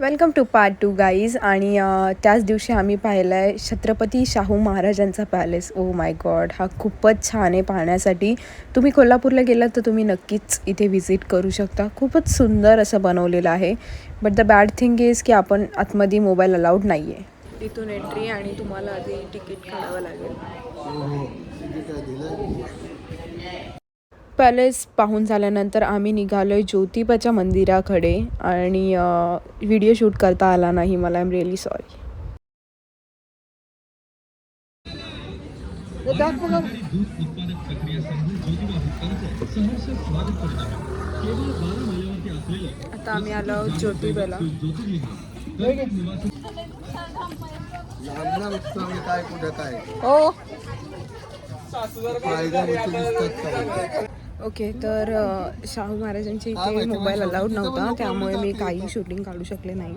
Welcome to part two guys आणि त्याच दिवशी आम्ही पाहिला आहे छत्रपती शाहू महाराजांचा पॅलेस ओ माय गॉड हा खूपच छान आहे पाहण्यासाठी. तुम्ही कोल्हापूरला गेलात तर तुम्ही नक्कीच इथे व्हिजिट करू शकता. खूपच सुंदर असं बनवलेलं आहे. But the bad thing is की आपण आतमध्ये मोबाईल अलाउड नाही आहे तिथून एंट्री आणि तुम्हाला आधी तिकीट काढावं लागेल. पॅलेस पाहून झाल्यानंतर आम्ही निघालो आहे ज्योतिबाच्या मंदिराकडे आणि व्हिडिओ शूट करता आला नाही मला. आय एम रिअली सॉरी आता आम्ही आलो ज्योतिबाला. काय कुठं काय? हो. ओके तर शाहू महाराजांच्या इथे मोबाईल अलाउड नव्हता. त्यामुळे मी काही शूटिंग काढू शकले नाही.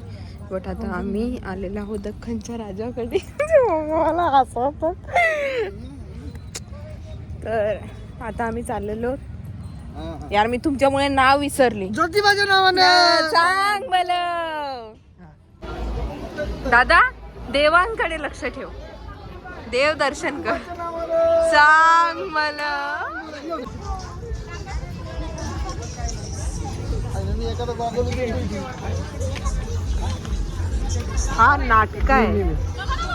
बट आता आम्ही आलेलो आहोत दख्खनच्या राजाकडे. मला हसवतो तर आता आम्ही चाललेलो. यार मी तुमच्यामुळे नाव विसरली. ज्योतिबाच्या नावानं. सांग मला दादा देवांकडे लक्ष ठेव. देव दर्शन कर सांग मला. हा नाटक आहे.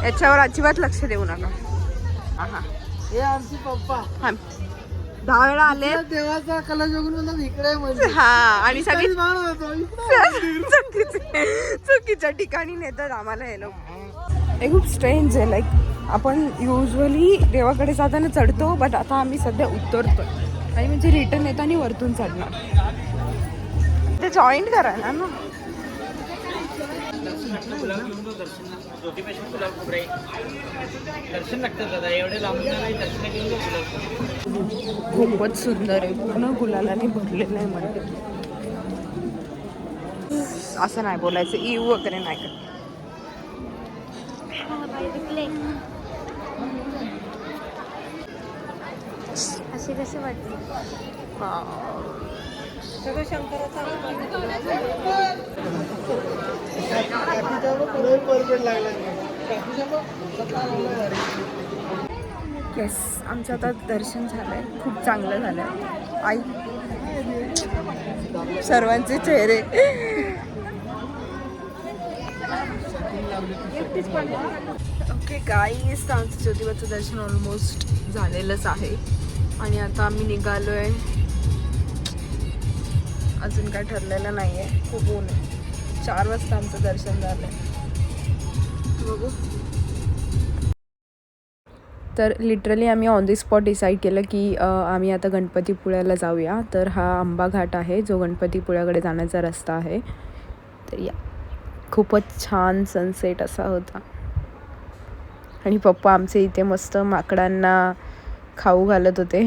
याच्यावर अजिबात लक्ष देऊ नका. आहा. हे आमचे पप्पा. हा. दहा वेळा आले. देवाचा कला जगून इकडे म्हणजे. हा आणि सगळी. चुकीचे चुकीच्या ठिकाणी नेतात आम्हाला हे लोक. हे खूप स्ट्रेंज आहे लाईक आपण युजली देवाकडे जाताना चढतो बट आता आम्ही सध्या उतरतो आणि म्हणजे रिटर्न येताना वरतून चढणार. ते जॉईंट करायला ना. दर्शन लागतं दादा एवढे लांबून नाही दर्शन घेऊन गुलाब खूपच सुंदर आहे. पूर्ण गुलालाने भरलेलं आहे मंदिर. असं नाही बोलायचं इव वगैरे नाही का असे कसे वाटते येस आमचं आता दर्शन झालंय. खूप चांगलं झालंय. आई. सर्वांचे चेहरे. ओके गाईस आमचं ज्योतिबाचं दर्शन ऑलमोस्ट झालेलंच आहे. आणि आता आम्ही निघालो आहे अजून काय ठरलेलं नाही आहे खूप ऊन आहे. चार वाजता आमचं दर्शन झालं बघू. तर लिटरली आम्ही ऑन दी स्पॉट डिसाईड केलं की आम्ही आता गणपतीपुळ्याला जाऊया. तर हा आंबा घाट आहे जो गणपतीपुळ्याकडे जाण्याचा रस्ता आहे. तर या. खूपच छान सनसेट असा होता. आणि पप्पा आमचे इथे मस्त माकडांना खाऊ घालत होते.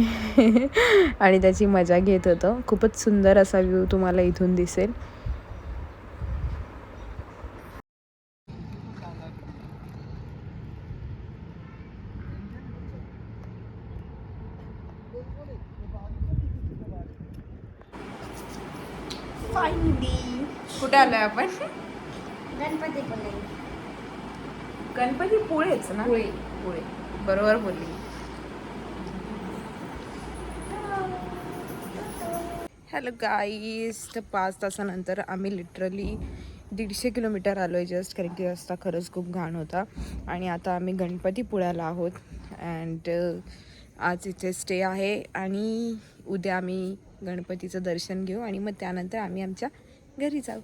आणि त्याची मजा घेत होतं. खूपच सुंदर असा व्ह्यू तुम्हाला इथून दिसेल. कुठे आलोय आपण? गणपती पण गणपती पुळेच ना? पुळे. पुळे. बरोबर बोलली. हॅलो गाईस तर पाच तासानंतर आम्ही लिटरली दीडशे किलोमीटर आलो आहे जस्ट कारण की रस्ता खरंच खूप घाण होता. आणि आता आम्ही गणपतीपुळ्याला आहोत. अँड uh, आज इथे स्टे आहे आणि उद्या आम्ही गणपतीचं दर्शन घेऊ आणि मग त्यानंतर आम्ही आमच्या घरी जाऊ.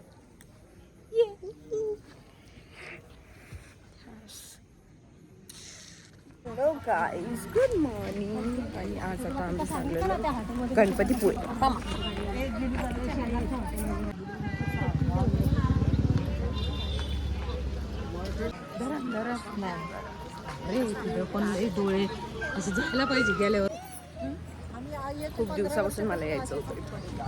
हॅलो गाईज गुड मॉर्निंग आणि आज आता आम्ही चाललेलो गणपतीपुळे. धरा धरा अरे तुझं पण डोळे असं झालं पाहिजे गेल्यावर. खूप दिवसापासून मला यायचं होतं इथं.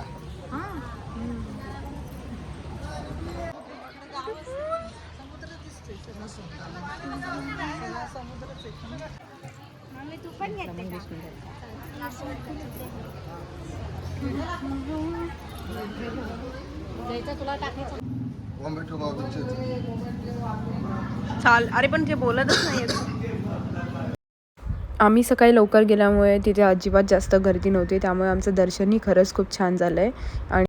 मम्मी तू पण चाल अरे पण ते बोलतच नाही आम्ही सकाळी लवकर गेल्यामुळे तिथे अजिबात जास्त गर्दी नव्हती त्यामुळे आमचं दर्शनही खरंच खूप छान झालं आहे आणि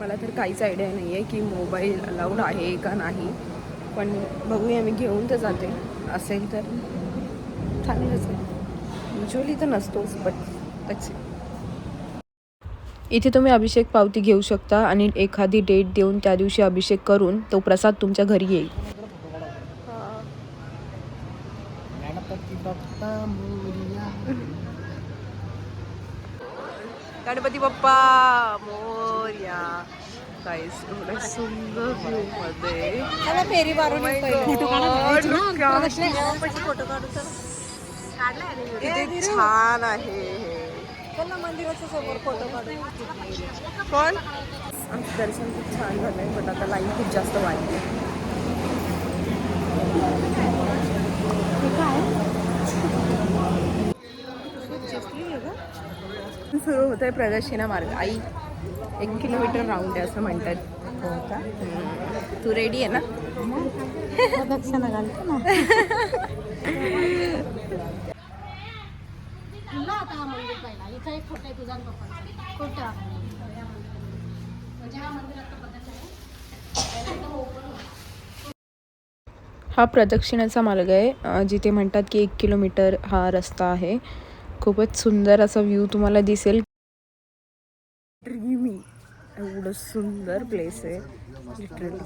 मला तर काहीच आयडिया नाही आहे की मोबाईल अलाउड आहे का नाही. पण बघूया मी घेऊन तर जाते. असेल तर. चांगलंच आहे युजली तर नसतोच बट इथे तुम्ही अभिषेक पावती घेऊ शकता आणि एखादी डेट देऊन त्या दिवशी अभिषेक करून तो प्रसाद तुमच्या घरी येईल. गणपती बाप्पा मोरया. सुंदर व्ह्यू मध्ये. फेरी मारून किती छान आहे हे. मंदिराच्या समोर फोटो काढू. पण आमचं दर्शन खूप छान झालंय बट आता लाईन खूप जास्त वाढली. सुरू होत आहे प्रदक्षिणा मार्ग. आई एक किलोमीटर राऊंड आहे असं म्हणतात. हम्म. तू रेडी आहे ना? दक्षिणा घालतो ना. आता हा मंदिर पाहिला. इथं एक फोटो आहे तुझा आणि पप्पांचा. कुठं म्हणजे हा मंदिर आता बघायचं आहे. हा प्रदक्षिणाचा मार्ग आहे. जिथे म्हणतात की एक किलोमीटर हा रस्ता आहे. खूपच सुंदर असा व्ह्यू तुम्हाला दिसेल. ड्रीमी एवढं सुंदर प्लेस आहे. लिटरली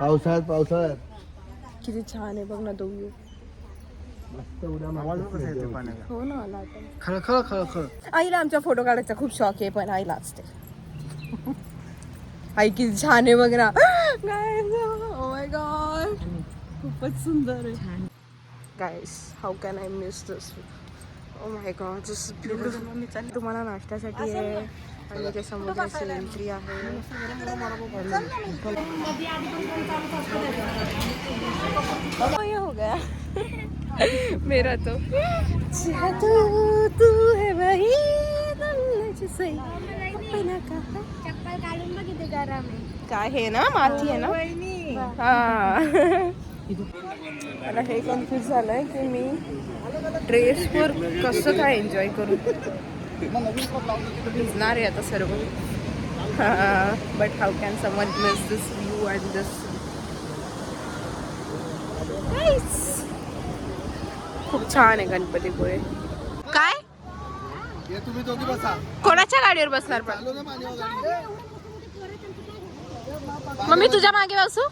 पावसाळ्यात पावसाळ्यात. किती छान आहे बघ ना तो व्ह्यू हो ना आला आता. खळखळ खळखळ. आईला आमच्या फोटो काढायचा खूप शॉक आहे पण आई लाजते आई किती छान आहे बघ ना. ओ माय गॉड खूपच सुंदर आहे. Guys how can I miss this oh my god this beautiful तुम्हाला नाश्त्यासाठी आहे. आणि ते समुद्राची एंट्री आहे. हो गया. मेरा तो. तू तू है वही चप्पल काढून बघ इथे गरम आहे काय हे ना माती आहे ना? हा मला हे कन्फ्युज झालंय की मी ड्रेसवर कसं काय एन्जॉय करू? भिजणार आहे आता सर्व. But how can someone miss this view and this खूप छान आहे गणपतीपुळे. काय? कोणाच्या गाडीवर बसणार पण? चालू मग मी तुझ्या मागे बसू?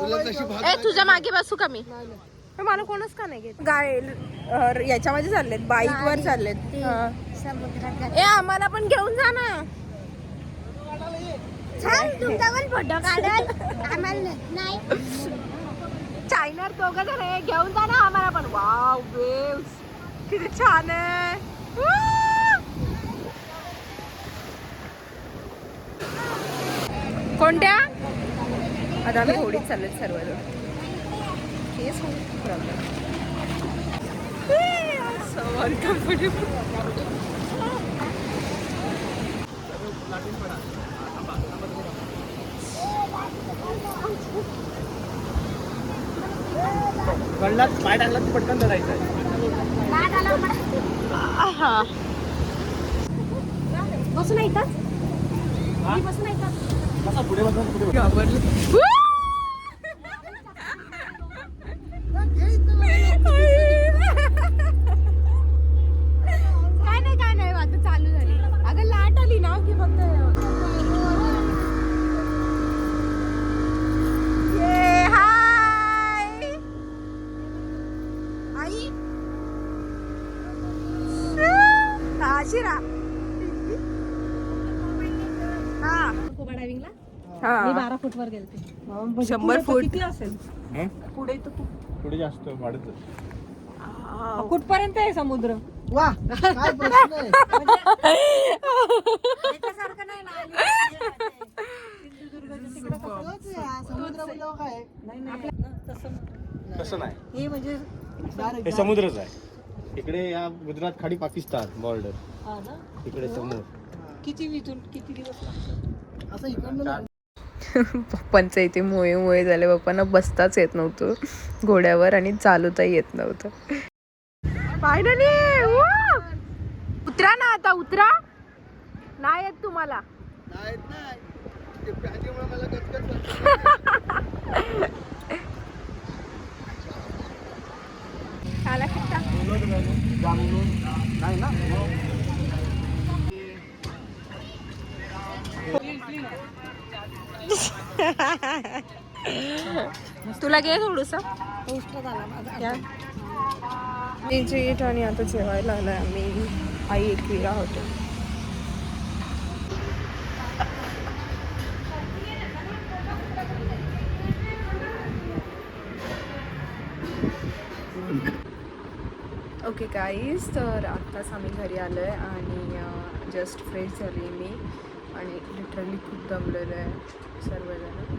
तुला ए तुझ्या मागे बसू का मी? पण मला कोणच का नाही घेत? गाय याच्यामध्ये चाललेत बाईक वर चाललेत. हा. समुद्रात ए आम्हाला पण घेऊन जा ना. छान तुमचा पण फोटो काढाल. आम्हाला नाही. चायनार दोघं जण आहे घेऊन जा ना आम्हाला पण. वाव वेव्स किती छान आहे. Woo! कोणत्या? आता आम्ही होडीत चाललेत सर्वजण हेच प्रॉब्लेम. गडलात पाय टाकला पटकन धरायचं हा? बसून ऐकतात बसून ऐकतात पुढे बसा पुढे हा. मी बारा फूट वर गेलते. शंभर फूट. किती असेल? पुढे तर खूप. पुढे जास्त वाढत कुठपर्यंत आहे समुद्र? वा काय प्रश्न आहे? त्याच्यासारखं नाही ना समुद्र बोलावं काय तसं नाही. हे म्हणजे हे समुद्रच आहे. इकडे या गुजरात खाडी पाकिस्तान बॉर्डर हा ना? इकडे समोर. किती इथून किती दिवस लागतात. पप्पांचं इथे मोये मोये झाले. पप्पांना बसताच येत नव्हतं. घोड्यावर आणि चालवताही येत नव्हतं. फायनली उतरा ना आता उतरा. नाही येत तुम्हाला. नाही नाही ते पॅकीमुळे मला गचगच होते. नाही ना? तुला घे थोडस. इट आणि आता जेवायला आलाय आम्ही. आई एकविरा होतो ओके गाईज तर आत्ताच आम्ही घरी आलो आहे आणि जस्ट फ्रेश झाली मी. आणि लिटरली खूप दमलेलं आहे सर्वजण.